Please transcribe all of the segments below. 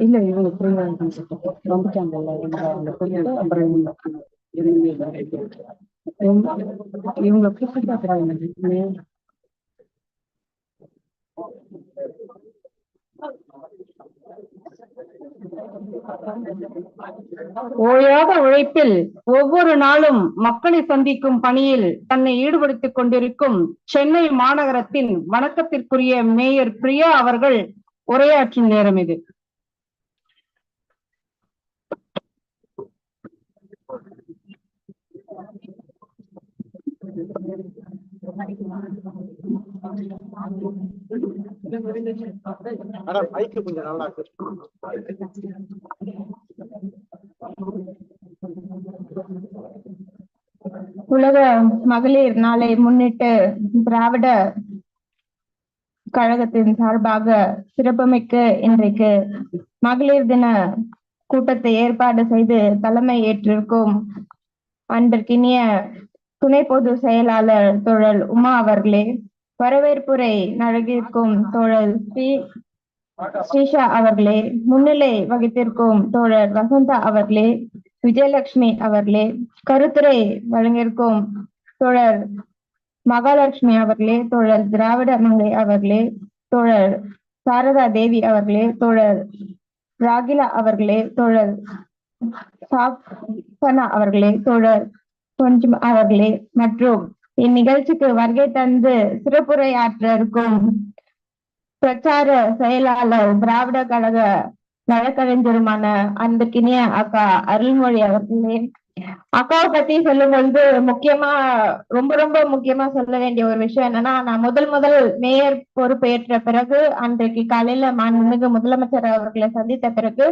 இல்ல இவங்க ஃப்ரீயா வந்துட்டாங்கல்ல இவங்க அவங்க அப்புறம் இவங்க இவங்க கூப்பிட்டு ஓயாத உழைப்பில் ஒவ்வொரு நாளும் மக்களை சந்திக்கும் பணியில் தன்னை ஈடுபடுத்திக் கொண்டிருக்கும் சென்னை மாநகரத்தின் வணக்கத்திற்குரிய மேயர் பிரியா அவர்கள் உரையாற்றும் நேரம் இது. மேடம் மைக்கு கொஞ்சம் நல்லா உலக மகளிர் நாளை முன்னிட்டு திராவிட கழகத்தின் சார்பாக சிறப்புமிக்க இன்றைக்கு மகளிர் தின கூட்டத்தை ஏற்பாடு செய்து தலைமை ஏற்றிருக்கும் அன்பிற்கினிய துணை பொது செயலாளர் தோழல் உமா அவர்களே வரவேற்புரை நல்கியிருக்கும் தோழல் ஸ்ரீ ஸ்ரீஷா அவர்களே முன்னிலை வகித்திருக்கும் தோழர் வசந்தா அவர்களே விஜயலட்சுமி அவர்களே கருத்துரை வழங்கியிருக்கும் தோழர் மகாலட்சுமி அவர்களே தோழர் திராவிட மங்கை அவர்களே தோழர் சாரதா தேவி அவர்களே தோழர் ராகிலா அவர்களே தோழர் சாப்பனா அவர்களே தோழர் கொஞ்சம் அவர்களே. மற்றும் இந்நிகழ்ச்சிக்கு வருகை தந்து சிறப்புரையாற்ற இருக்கும் பிரச்சார செயலாளர் திராவிட கழக வழக்கறிஞருமான அன்புக்கினிய அக்கா அருள்மொழி அவர்களே. அக்காவை பத்தி சொல்லும் பொழுது முக்கியமா ரொம்ப ரொம்ப முக்கியமா சொல்ல வேண்டிய ஒரு விஷயம் என்னன்னா நான் முதல் முதல் மேயர் பொறுப்பேற்ற பிறகு அன்றைக்கு காலையில மாண்புமிகு முதலமைச்சர் அவர்களை சந்தித்த பிறகு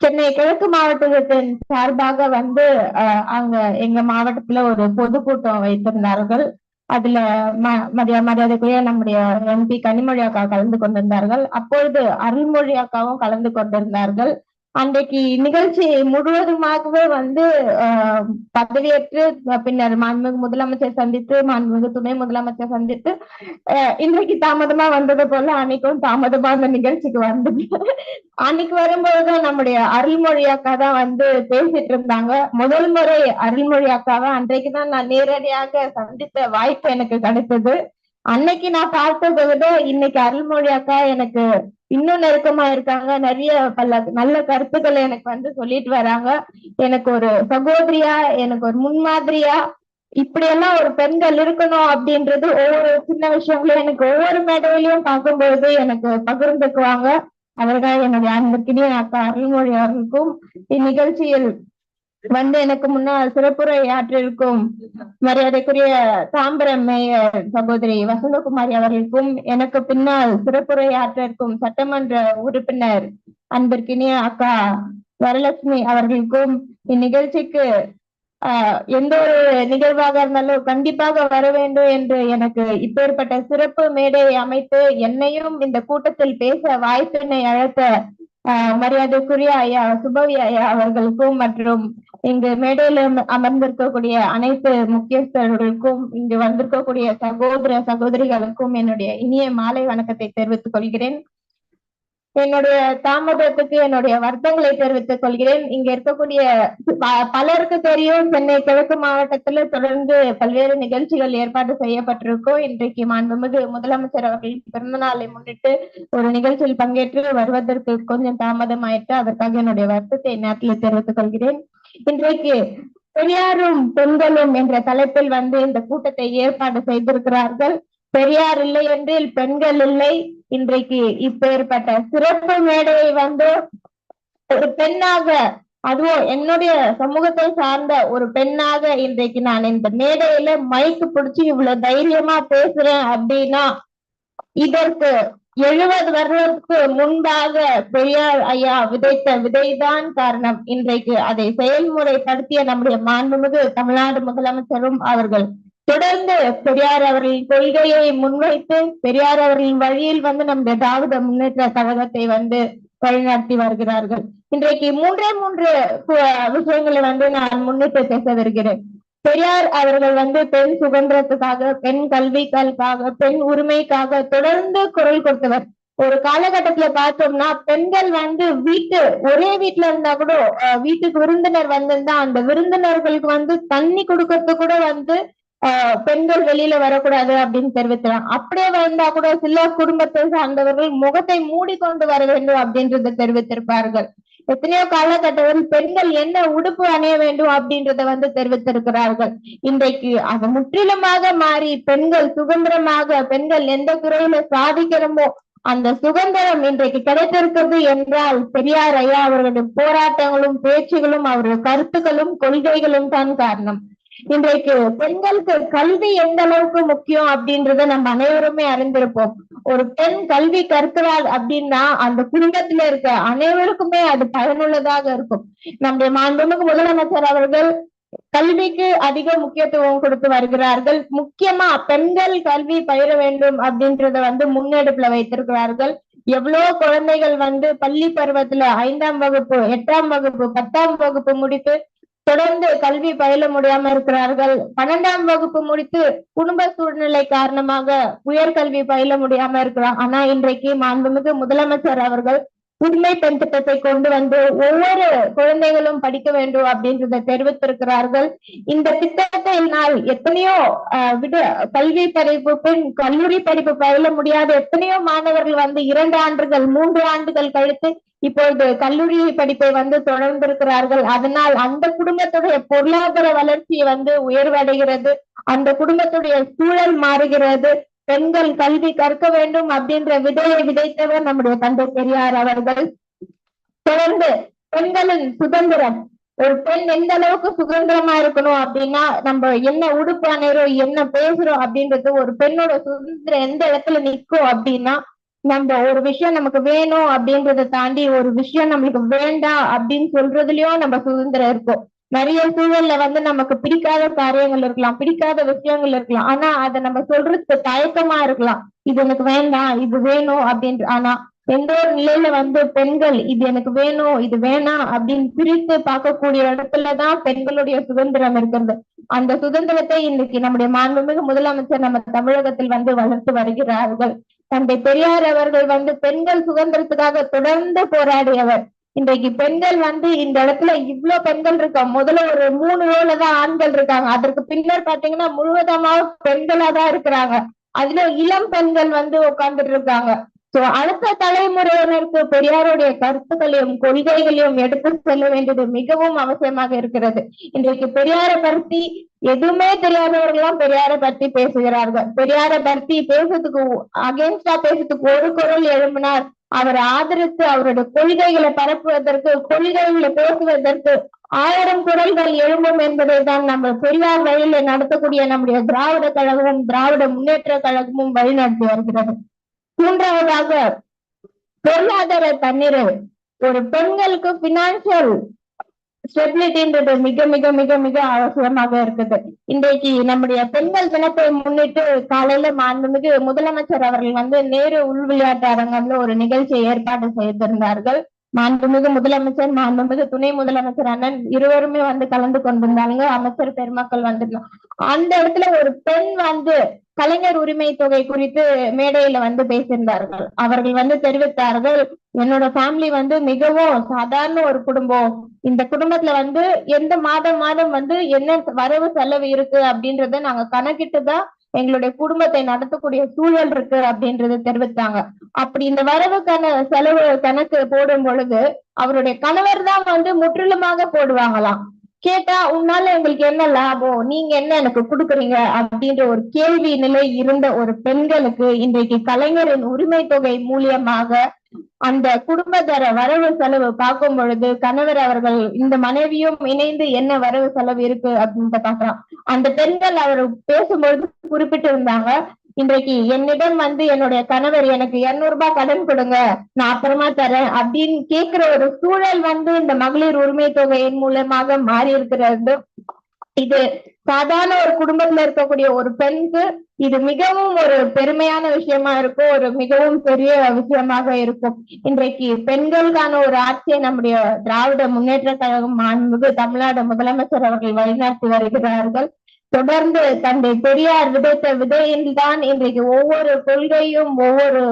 சென்னை கிழக்கு மாவட்டத்தின் சார்பாக வந்து அஹ் அங்க எங்க மாவட்டத்துல ஒரு பொதுக்கூட்டம் வைத்திருந்தார்கள். அதுல ம மரியா மரியாதைக்குரிய நம்முடைய எம்பி கனிமொழி அக்கா கலந்து கொண்டிருந்தார்கள். அப்பொழுது அருள்மொழி அக்காவும் கலந்து கொண்டிருந்தார்கள். அன்றைக்கு நிகழ்ச்சி முழுவதுமாகவே வந்து ஆஹ் பதவியேற்று பின்னர் மாண்புமிகு முதலமைச்சர் சந்தித்து மாண்புமிகு துணை முதலமைச்சர் சந்தித்து ஆஹ் இன்றைக்கு தாமதமா வந்தது போல அன்னைக்கும் தாமதமா அந்த நிகழ்ச்சிக்கு வந்தது. அன்னைக்கு வரும்போதுதான் நம்முடைய அருள்மொழி அக்கா தான் வந்து பேசிட்டு இருந்தாங்க. முதல் முறை அருள்மொழி அக்காவை அன்றைக்குதான் நான் நேரடியாக சந்தித்த வாய்ப்பு எனக்கு கிடைத்தது. அன்னைக்கு நான் பார்த்ததை விட இன்னைக்கு அருள்மொழி அக்கா எனக்கு இன்னும் நெருக்கமா இருக்காங்க. நிறைய பல நல்ல கருத்துக்களை எனக்கு வந்து சொல்லிட்டு வராங்க. எனக்கு ஒரு சகோதரியா எனக்கு ஒரு முன்மாதிரியா இப்படியெல்லாம் ஒரு பெண்கள் இருக்கணும் அப்படின்றது ஒவ்வொரு சின்ன விஷயங்களும் எனக்கு ஒவ்வொரு மேடையிலையும் பார்க்கும்போது எனக்கு பகிர்ந்துக்குவாங்க. அவர்கள் என்னுடைய அன்பிற்கினிய அக்கா அருள்மொழி அவர்களுக்கும் இந்நிகழ்ச்சியில் வந்து எனக்கு முன்னால் சிறப்புரை ஆற்றிருக்கும் மரியாதைக்குரிய தாம்பரம் மேயர் சகோதரி வசந்தகுமாரி அவர்களுக்கும் எனக்கு பின்னால் சிறப்புரை ஆற்றிருக்கும் சட்டமன்ற உறுப்பினர் அன்பிற்கினிய அக்கா வரலட்சுமி அவர்களுக்கும் இந்நிகழ்ச்சிக்கு ஆஹ் எந்த ஒரு நிகழ்வாக இருந்தாலும் கண்டிப்பாக வர வேண்டும் என்று எனக்கு இப்பேற்பட்ட சிறப்பு மேடையை அமைத்து என்னையும் இந்த கூட்டத்தில் பேச வாய்ப்பினை அழைத்த ஆஹ் மரியாதைக்குரிய ஐயா சுபவி ஐயா அவர்களுக்கும் மற்றும் இங்கு மேடையில் அமர்ந்திருக்கக்கூடிய அனைத்து முக்கியஸ்தர்களுக்கும் இங்கு வந்திருக்கக்கூடிய சகோதர சகோதரிகளுக்கும் என்னுடைய இனிய மாலை வணக்கத்தை தெரிவித்துக் கொள்கிறேன். என்னுடைய தாமதத்துக்கு என்னுடைய வருத்தங்களை தெரிவித்துக் கொள்கிறேன். இங்க இருக்கக்கூடிய பலருக்கு தெரியும். சென்னை கிழக்கு மாவட்டத்துல தொடர்ந்து பல்வேறு நிகழ்ச்சிகள் ஏற்பாடு செய்யப்பட்டிருக்கோம். இன்றைக்கு மாண்புமிகு முதலமைச்சர் அவர்களின் பிறந்த நாளை முன்னிட்டு ஒரு நிகழ்ச்சியில் பங்கேற்று வருவதற்கு கொஞ்சம் தாமதம் ஆயிட்டு அதற்காக என்னுடைய வருத்தத்தை நேரத்தில் தெரிவித்துக் கொள்கிறேன். இன்றைக்கு பெரியாரும் பெண்களும் என்ற தலைப்பில் வந்து இந்த கூட்டத்தை ஏற்பாடு செய்திருக்கிறார்கள். பெரியார் இல்லை என்றில் பெண்கள் இல்லை. இன்றைக்கு இப்பேற்பட்ட சிறப்பு மேடையை வந்து ஒரு பெண்ணாக அதுவும் என்னுடைய சமூகத்தை சார்ந்த ஒரு பெண்ணாக இன்றைக்கு நான் இந்த மேடையில மைக்கு பிடிச்சி இவ்வளவு தைரியமா பேசுறேன் அப்படின்னா இதற்கு எழுபது வருடத்துக்கு முன்பாக பெரியார் ஐயா விதைத்த விதைதான் காரணம். இன்றைக்கு அதை செயல்முறைப்படுத்திய நம்முடைய மாண்புமிகு தமிழ்நாடு முதலமைச்சரும் அவர்கள். தொடர்ந்து பெரியார் அவர்களின் கொள்கையை முன்வைத்து பெரியார் அவர்களின் வழியில் வந்து நம்முடைய திராவிட முன்னேற்ற கழகத்தை வந்து வழிநடத்தி வருகிறார்கள். இன்றைக்கு மூன்றே மூன்று விஷயங்களை வந்து நான் முன்னிட்டு பேச வருகிறேன் பெரியார் அவர்கள் வந்து பெண் சுதந்திரத்துக்காக பெண் கல்விக்காக பெண் உரிமைக்காக தொடர்ந்து குரல் கொடுத்தவர். ஒரு காலகட்டத்துல பார்த்தோம்னா பெண்கள் வந்து வீட்டு ஒரே வீட்டுல இருந்தா கூட வீட்டுக்கு விருந்தினர் வந்திருந்தா அந்த விருந்தினர்களுக்கு வந்து தண்ணி கொடுக்கறது கூட வந்து பெண்கள் வெளியில வரக்கூடாது அப்படின்னு தெரிவித்தான் அப்படியே வந்தா கூட சில குடும்பத்தை சார்ந்தவர்கள் முகத்தை மூடிக்கொண்டு வர வேண்டும் அப்படின்றத தெரிவித்திருப்பார்கள். எத்தனையோ காலகட்டத்தில் பெண்கள் என்ன உடுப்பு அணிய வேண்டும் அப்படின்றத வந்து தெரிவித்திருக்கிறார்கள். இன்றைக்கு அது முற்றிலுமாக மாறி பெண்கள் சுதந்திரமாக பெண்கள் எந்த துறையில சாதிக்கிறோமோ அந்த சுதந்திரம் இன்றைக்கு கிடைத்திருக்கிறது என்றால் பெரியார் ஐயா அவர்களுடைய போராட்டங்களும் பேச்சுகளும் அவருடைய கருத்துக்களும் கொள்கைகளும் தான் காரணம். இன்றைக்கு பெண்களுக்கு கல்வி எந்த அளவுக்கு முக்கியம் அப்படின்றத நம்ம அனைவருமே அறிந்திருப்போம். ஒரு பெண் கல்வி கருத்துறாள் அப்படின்னா அந்த குடும்பத்துல இருக்க அனைவருக்குமே அது பயனுள்ளதாக இருக்கும். நம்முடைய மாண்புமிகு முதலமைச்சர் அவர்கள் கல்விக்கு அதிக முக்கியத்துவம் கொடுத்து வருகிறார்கள். முக்கியமா பெண்கள் கல்வி பயிர வேண்டும் அப்படின்றத வந்து முன்னெடுப்புல வைத்திருக்கிறார்கள். எவ்வளவு குழந்தைகள் வந்து பள்ளி பருவத்துல ஐந்தாம் வகுப்பு எட்டாம் வகுப்பு பத்தாம் வகுப்பு முடித்து தொடர்ந்து கல்வி பயில முடியாம இருக்கிறார்கள். பன்னெண்டாம் வகுப்பு முடித்து குடும்ப சூழ்நிலை காரணமாக உயர்கல்வி பயில முடியாம இருக்கிறாங்க ஆனா இன்றைக்கு மாண்புமிகு முதலமைச்சர் அவர்கள் புதுமை பெண் திட்டத்தை கொண்டு வந்து ஒவ்வொரு குழந்தைகளும் படிக்க வேண்டும் அப்படின்றத தெரிவித்திருக்கிறார்கள். இந்த திட்டத்தினால் எத்தனையோ ஆஹ், விட கல்வி படிப்பு பெண் கல்லூரி படிப்பு பயில முடியாத எத்தனையோ மாணவர்கள் வந்து இரண்டு ஆண்டுகள் மூன்று ஆண்டுகள் கழித்து இப்பொழுது கல்லூரி படிப்பை வந்து தொடர்ந்திருக்கிறார்கள். அதனால் அந்த குடும்பத்துடைய பொருளாதார வளர்ச்சி வந்து உயர்வடைகிறது. அந்த குடும்பத்துடைய சூழல் மாறுகிறது. பெண்கள் கல்வி கற்க வேண்டும் அப்படின்ற விதையை விதைத்தவர் நம்முடைய தந்தை பெரியார் அவர்கள். தொடர்ந்து பெண்களின் சுதந்திரம். ஒரு பெண் எந்த அளவுக்கு சுதந்திரமா இருக்கணும் அப்படின்னா நம்ம என்ன உடுப்பு அணைறோம் என்ன பேசுறோம் அப்படின்றது ஒரு பெண்ணோட சுதந்திரம் எந்த இடத்துல நிற்கும் அப்படின்னா நம்ம ஒரு விஷயம் நமக்கு வேணும் அப்படின்றத தாண்டி ஒரு விஷயம் நம்மளுக்கு வேண்டாம் அப்படின்னு சொல்றதுலயும் நம்ம சுதந்திரம் இருக்கும். நிறைய சூழல்ல வந்து நமக்கு பிடிக்காத காரியங்கள் இருக்கலாம் பிடிக்காத விஷயங்கள் இருக்கலாம். ஆனா அதை நம்ம சொல்றதுக்கு தயக்கமா இருக்கலாம். இது எனக்கு வேண்டாம் இது வேணும் அப்படின்ற ஆனா எந்த ஒரு நிலையில வந்து பெண்கள் இது எனக்கு வேணும் இது வேணாம் அப்படின்னு பிரித்து பார்க்கக்கூடிய இடத்துலதான் பெண்களுடைய சுதந்திரம் இருக்கிறது. அந்த சுதந்திரத்தை இன்னைக்கு நம்முடைய மாண்புமிகு முதலமைச்சர் நம்ம தமிழகத்தில் வந்து வளர்த்து வருகிறார்கள். தந்தை பெரியார் அவர்கள் வந்து பெண்கள் சுதந்திரத்துக்காக தொடர்ந்து போராடியவர். இன்றைக்கு பெண்கள் வந்து இந்த இடத்துல இவ்வளவு பெண்கள் இருக்கா முதல்ல ஒரு மூணு ரோல தான் ஆண்கள் இருக்காங்க. அதற்கு பின்னர் பாத்தீங்கன்னா முழுவதமாக பெண்களா தான் இருக்கிறாங்க. அதுல இளம் பெண்கள் வந்து உட்கார்ந்துட்டு இருக்காங்க. சோ அடுத்த தலைமுறையினருக்கு பெரியாருடைய கருத்துக்களையும் கொள்கைகளையும் எடுத்து செல்ல வேண்டியது மிகவும் அவசியமாக இருக்கிறது. இன்றைக்கு பெரியாரை பற்றி எதுவுமே தெரியாதவர்கள்லாம் பெரியாரை பற்றி பேசுகிறார்கள். பெரியாரை பற்றி பேசுறதுக்கு அகேன்ஸ்டா பேசுறதுக்கு ஒரு குரல் எழுப்பினார். அவரை ஆதரித்து அவருடைய கொள்கைகளை பரப்புவதற்கு கொள்கைகளை பேசுவதற்கு ஆயிரம் குரல்கள் எழும்பும் என்பதை தான் நம்ம பெரியார் வழியில நடத்தக்கூடிய நம்முடைய திராவிட கழகமும் திராவிட முன்னேற்ற கழகமும் வழிநடத்தி வருகிறது. மூன்றாவதாக பொருளாதார தன்னிறைவு ஒரு பெண்களுக்கு பினான்சியல் ஸ்டெபிலிட்டின்றது மிக மிக மிக மிக அவசியமாக இருக்குது. இன்றைக்கு நம்முடைய பெண்கள் தினத்தை முன்னிட்டு காலையில மாண்புமிகு முதலமைச்சர் அவர்கள் வந்து நேரு உள் விளையாட்டு அரங்கம்ல ஒரு நிகழ்ச்சியை ஏற்பாடு செய்திருந்தார்கள். மாண்புமிகு முதலமைச்சர் மாண்புமிகு துணை முதலமைச்சர் அண்ணன் இருவருமே வந்து கலந்து கொண்டிருந்தாங்க அமைச்சர் பெருமக்கள் வந்திருந்தாங்க அந்த இடத்துல ஒரு பெண் வந்து கலைஞர் உரிமை தொகை குறித்து மேடையில வந்து பேசியிருந்தார்கள். அவர்கள் வந்து தெரிவித்தார்கள் என்னோட ஃபேமிலி வந்து மிகவும் சாதாரண ஒரு குடும்பம். இந்த குடும்பத்துல வந்து எந்த மாதம் மாதம் வந்து என்ன வரவு செலவு இருக்கு? அப்படின்றத நாங்க கணக்கிட்டு தான் எங்களுடைய குடும்பத்தை நடத்தக்கூடிய சூழல் இருக்கு அப்படின்றத தெரிவித்தாங்க. அப்படி இந்த வரவுக்கான செலவு கணக்கு போடும் பொழுது அவருடைய கணவர் தான் வந்து முற்றிலுமாக போடுவாங்களாம். கேட்டா உன்னால எங்களுக்கு என்ன லாபம்? நீங்க என்ன எனக்கு கொடுக்குறீங்க? அப்படின்ற ஒரு கேள்வி நிலை இருந்த ஒரு பெண்களுக்கு இன்றைக்கு கலைஞரின் உரிமை தொகை மூலியமாக அந்த குடும்பத்தர வரவு செலவு பார்க்கும் பொழுது கணவர் அவர்கள் இந்த மனைவியும் இணைந்து என்ன வரவு செலவு இருக்கு அப்படின்ட்டு பாக்குறான் அந்த பெண்கள் அவர் பேசும்பொழுது குறிப்பிட்டு இருந்தாங்க இன்றைக்கு என்னிடம் வந்து என்னுடைய கணவர் எனக்கு இருநூறு ரூபாய் கடன் கொடுங்க நான் அப்புறமா தரேன் அப்படின்னு கேக்குற ஒரு சூழல் வந்து இந்த மகளிர் உரிமை தொகையின் மூலமாக மாறி இருக்கிறது. இது சாதாரண ஒரு குடும்பத்துல இருக்கக்கூடிய ஒரு பெண்ணுக்கு இது மிகவும் ஒரு பெருமையான விஷயமா இருக்கும் ஒரு மிகவும் பெரிய விஷயமாக இருக்கும். இன்றைக்கு பெண்களுக்கான ஒரு ஆட்சியை நம்முடைய திராவிட முன்னேற்ற கழகம் மாண்புமிகு தமிழ்நாடு முதலமைச்சர் அவர்கள் வழிநடத்தி வருகிறார்கள். தொடர்ந்து தந்தை பெரியார் விதைத்த விதையில்தான் இன்றைக்கு ஒவ்வொரு கொள்கையும் ஒவ்வொரு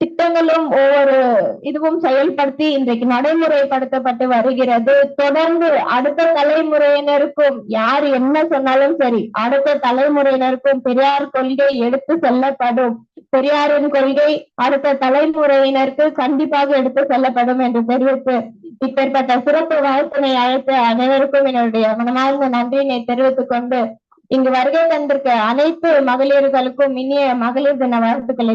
திட்டங்களும் ஒவ்வொரு இதுவும் செயல்படுத்தி இன்றைக்கு நடைமுறைப்படுத்தப்பட்டு வருகிறது. தொடர்ந்து அடுத்த தலைமுறையினருக்கும் யார் என்ன சொன்னாலும் சரி அடுத்த தலைமுறையினருக்கும் பெரியார் கொள்கை எடுத்து செல்லப்படும். பெரியாரின் கொள்கை அடுத்த தலைமுறையினருக்கு கண்டிப்பாக எடுத்து செல்லப்படும் என்று தெரிவித்து இப்பேற்பட்ட சிறப்பு வாழ்த்தினை அழைத்து அனைவருக்கும் என்னுடைய மனமார்ந்த நன்றியினை தெரிவித்துக் கொண்டு இங்கு வருகை தந்திருக்க அனைத்து மகளிர்களுக்கும் இனிய மகளிர் தின வாழ்த்துக்களை